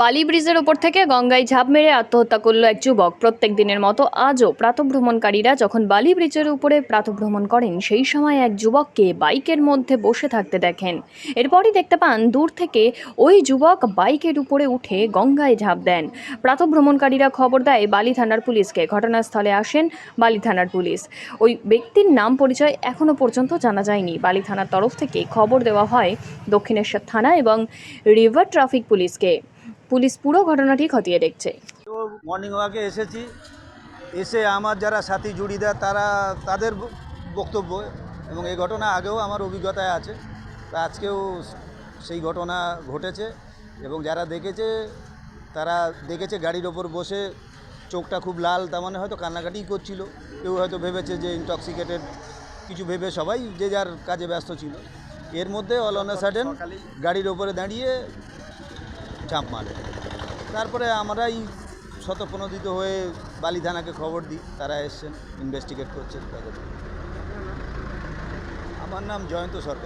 বালি ব্রিজের ওপর থেকে গঙ্গায় ঝাঁপ মেরে আত্মহত্যা করল এক যুবক। প্রত্যেক দিনের মতো আজও প্রাতভ্রমণকারীরা যখন বালি ব্রিজের উপরে প্রাতভ্রমণ করেন, সেই সময় এক যুবককে বাইকের মধ্যে বসে থাকতে দেখেন। এরপরই দেখতে পান, দূর থেকে ওই যুবক বাইকের উপরে উঠে গঙ্গায় ঝাঁপ দেন। প্রাতভ্রমণকারীরা খবর দেয়, বালি থানার পুলিশকে। ঘটনাস্থলে আসেন বালি থানার পুলিশ। ওই ব্যক্তির নাম পরিচয় এখনও পর্যন্ত জানা যায়নি। বালি থানার তরফ থেকে খবর দেওয়া হয় দক্ষিণেশ্বর থানা এবং রিভার ট্রাফিক পুলিশকে। পুলিশ পুরো ঘটনাটি খতিয়ে দেখছে। তো মর্নিং ওয়াকে এসেছি। এসে আমার যারা সাথী জুড়িদার তারা তাদের বক্তব্য এবং এই ঘটনা আগেও আমার অভিজ্ঞতায় আছে। তা আজকেও সেই ঘটনা ঘটেছে এবং যারা দেখেছে তারা দেখেছে গাড়ির ওপর বসে চোখটা খুব লাল তার মানে হয়তো কান্নাকাটিই করছিল। কেউ হয়তো ভেবেছে যে ইনটক্সিকেটেড কিছু ভেবে সবাই যে যার কাজে ব্যস্ত ছিল। এর মধ্যে অল অন সাডেন গাড়ির ওপরে দাঁড়িয়ে ঝাঁপ মারে। তারপরে আমরাই শতপ্রণোদিত হয়ে বালি থানাকে খবর দিই, তারা এসছেন ইনভেস্টিগেট করছেন। তাদের আমার নাম জয়ন্ত সরকার।